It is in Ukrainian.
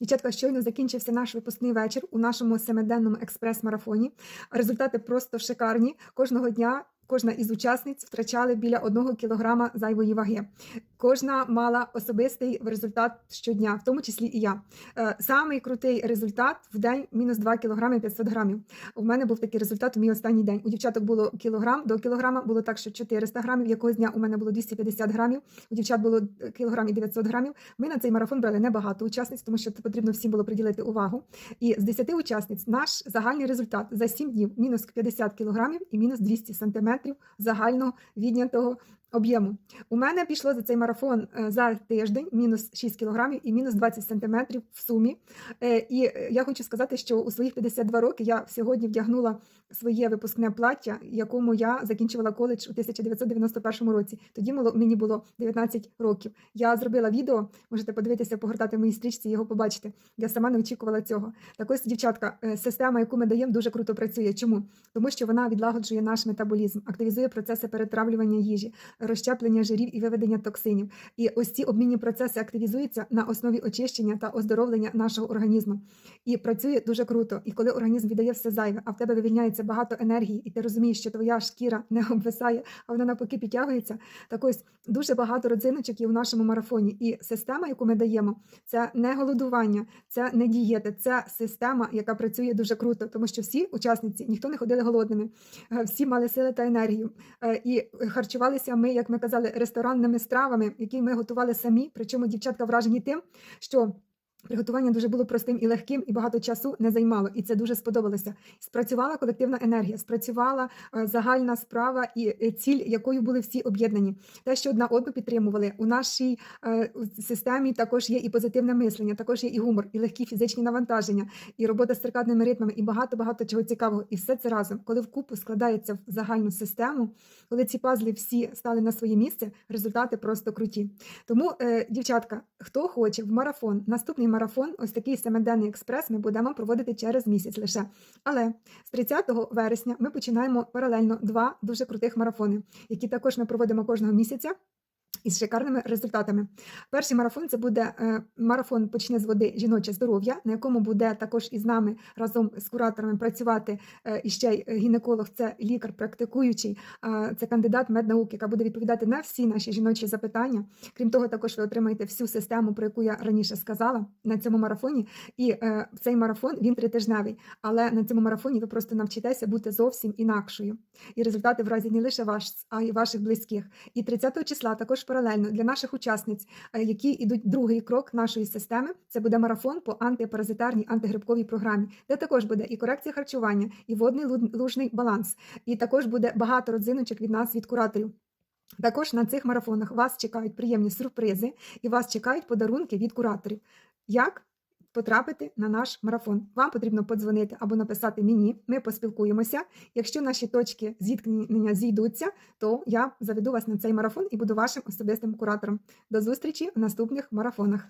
Дівчатка, щойно закінчився наш випускний вечір у нашому семиденному експрес-марафоні. Результати просто шикарні. Кожного дня кожна із учасниць втрачали біля одного кілограма зайвої ваги. Кожна мала особистий результат щодня, в тому числі і я. Е, Самий крутий результат в день мінус 2 кілограми 500 грамів. У мене був такий результат у мій останній день. У дівчаток було кілограм до кілограма, було так, що 400 грамів. Якогось дня у мене було 250 грамів. У дівчат було е, кілограм і 900 грамів. Ми на цей марафон брали небагато учасниць, тому що потрібно всім було приділити увагу. І з 10 учасниць наш загальний результат за 7 днів мінус 50 кілограмів і мінус 200 сантиметрів загального віднятого об'єму. У мене пішло за цей марафон е, за тиждень мінус 6 кілограмів і мінус 20 сантиметрів в сумі. Е, І е, я хочу сказати, що у своїх 52 роки я сьогодні вдягнула своє випускне плаття, якому я закінчувала коледж у 1991 році. Тоді мені було 19 років. Я зробила відео, можете подивитися, погортати в моїй стрічці, його побачити. Я сама не очікувала цього. Так ось, дівчатка, система, яку ми даємо, дуже круто працює. Чому? Тому що вона відлагоджує наш метаболізм, активізує процеси перетравлювання їжі, розщеплення жирів і виведення токсинів. І ось ці обмінні процеси активізуються на основі очищення та оздоровлення нашого організму. І працює дуже круто. І коли організм віддає все зайве, а в тебе вивільняється багато енергії, і ти розумієш, що твоя шкіра не обвисає, а вона навпаки підтягується. Так ось дуже багато родзиночок є в нашому марафоні. І система, яку ми даємо, це не голодування, це не дієти, це система, яка працює дуже круто, тому що всі учасниці ніхто не ходили голодними, Е, всі мали сили та енергію. Е, І харчувалися ми, як ми казали, ресторанними стравами, які ми готували самі. Причому дівчатка вражені тим, що. Приготування дуже було простим і легким, і багато часу не займало, і це дуже сподобалося. Спрацювала колективна енергія, спрацювала е, загальна справа і е, ціль, якою були всі об'єднані. Те, що одна одну підтримували у нашій е, системі, також є і позитивне мислення, також є і гумор, і легкі фізичні навантаження, і робота з циркадними ритмами, і багато багато чого цікавого. І все це разом, коли вкупу складається в загальну систему, коли ці пазли всі стали на своє місце, результати просто круті. Тому, дівчатка, хто хоче в марафон, наступний марафон, ось такий семиденний експрес, ми будемо проводити через місяць лише. Але з 30 вересня ми починаємо паралельно два дуже крутих марафони, які також ми проводимо кожного місяця. Із шикарними результатами. Перший марафон це буде е, марафон Почне з води жіноче здоров'я, на якому буде також із нами разом з кураторами працювати е, і ще й гінеколог, це лікар практикуючий, це кандидат меднаук, яка буде відповідати на всі наші жіночі запитання. Крім того, також ви отримаєте всю систему, про яку я раніше сказала на цьому марафоні. І е, цей марафон він тритижневий. Але на цьому марафоні ви просто навчитеся бути зовсім інакшою. І результати вразять не лише вас, а й ваших близьких. І 30 числа також паралельно для наших учасниць, е, які йдуть другий крок нашої системи. Це буде марафон по антипаразитарній антигрибковій програмі, де також буде і корекція харчування, і водний лужний баланс. І також буде багато родзиночок від нас, від кураторів. Також на цих марафонах вас чекають приємні сюрпризи і вас чекають подарунки від кураторів. Як потрапити на наш марафон? Вам потрібно подзвонити або написати мені. Ми поспілкуємося. Якщо наші точки зіткнення зійдуться, то я заведу вас на цей марафон і буду вашим особистим куратором. До зустрічі в наступних марафонах.